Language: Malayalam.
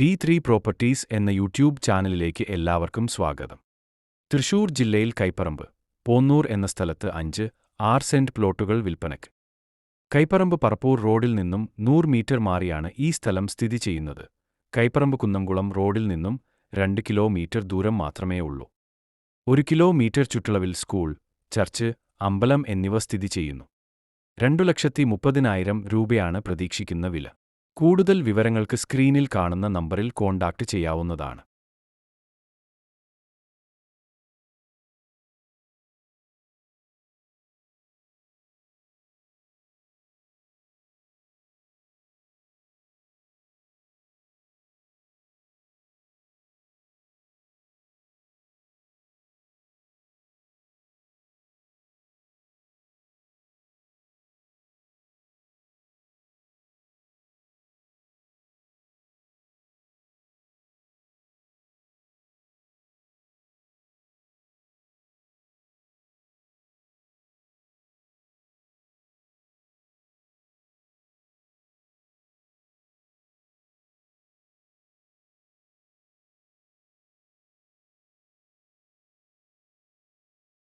ത്രീ പ്രോപ്പർട്ടീസ് എന്ന യൂട്യൂബ് ചാനലിലേക്ക് എല്ലാവർക്കും സ്വാഗതം. തൃശൂർ ജില്ലയിൽ കൈപ്പറമ്പ് പോന്നൂർ എന്ന സ്ഥലത്ത് അഞ്ച് ആർ സെന്റ് പ്ലോട്ടുകൾ വിൽപ്പനയ്ക്ക്. കൈപ്പറമ്പ് പറപ്പൂർ റോഡിൽ നിന്നും നൂറ് മീറ്റർ മാറിയാണ് ഈ സ്ഥലം സ്ഥിതി ചെയ്യുന്നത്. കൈപ്പറമ്പ് കുന്നംകുളം റോഡിൽ നിന്നും രണ്ട് കിലോമീറ്റർ ദൂരം മാത്രമേ ഉള്ളൂ. ഒരു കിലോമീറ്റർ ചുറ്റളവിൽ സ്കൂൾ ചർച്ച് അമ്പലം എന്നിവ സ്ഥിതി ചെയ്യുന്നു. രണ്ടു ലക്ഷത്തി മുപ്പതിനായിരം രൂപയാണ് പ്രതീക്ഷിക്കുന്ന വില. കൂടുതൽ വിവരങ്ങൾക്ക് സ്ക്രീനിൽ കാണുന്ന നമ്പറിൽ കോൺടാക്ട് ചെയ്യാവുന്നതാണ്.